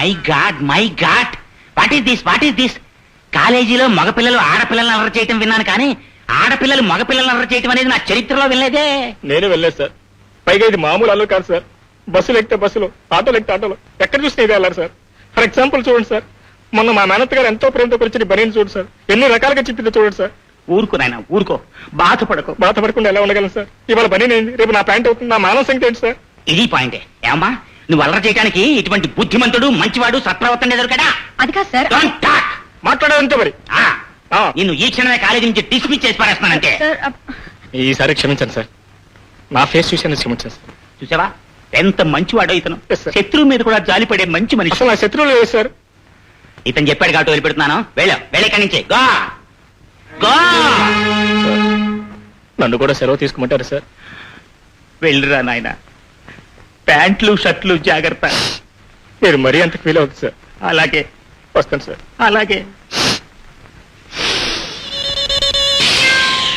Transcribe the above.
My god my god. What is this what is this కాలేజీలో మగపిల్లలు ఆడపిల్లలను అల్లరి చేయటం విన్నాను కానీ ఆడపిల్లలు మగపిల్లలను అల్లరి చేయటం అనేది నా చరిత్రలో వినలేదే. నేను వెళ్ళలేదు సార్. పైగా ఇది మామూలు అల్లు కాదు సార్. బస్సులు ఎక్కితే బస్సులు ఆటోలు ఎక్కితే ఆటోలు. ఎక్కడ చూసినా ఇదే వెళ్ళారు సార్. ఫర్ ఎగ్జాంపుల్ చూడండి సార్. మొన్న మా మేనత్ గారు ఎంతో ప్రేమతో కొలిచిన బనీని చూడండి సార్. ఎన్ని రకాలుగా చెప్పిందో చూడండి సార్. ఊరుకో నాయన ఊరుకో. బాధపడకు. బాధపడకుండా ఎలా ఉండగలను సార్? ఇవాళ ఏంది? రేపు నా ప్యాంట్ అవుతుంది. నా మానవ సంఖ్య ఏంటి సార్? ఇది పాయింటే ఏమ్మా? నువ్వు అల్లరి చేయడానికి ఇటువంటి బుద్ధిమంతుడు మంచివాడు సత్ప్రవర్తన ఎదురుకడా అది కాదు సార్. మాట్లాడాలంటే మరి. నిన్ను ఈ క్షణమే కాలేజీ నుంచి డిస్మిస్ చేసి పారేస్తానంటే ఈసారి క్షమించండి సార్. నా ఫేస్ చూసాను క్షమించాను సార్. చూసావా? ఎంత మంచివాడో ఇతను. శత్రువు మీద కూడా జాలిపడే మంచి మనిషి. అసలు నా శత్రువులు లేదు సార్? ఇతను చెప్పాడు కాబట్టి వదిలిపెడుతున్నాను. వెళ్ళ వెళ్ళక్కడి నుంచి. గో నన్ను కూడా సెలవు తీసుకోమంటారు సార్? వెళ్ళిరా నాయన. ప్యాంట్లు షర్ట్లు జాగ్రత్త. మీరు మరీ అంత ఫీల్ అవుతుంది సార్. అలాగే. వస్తాను సార్. అలాగే.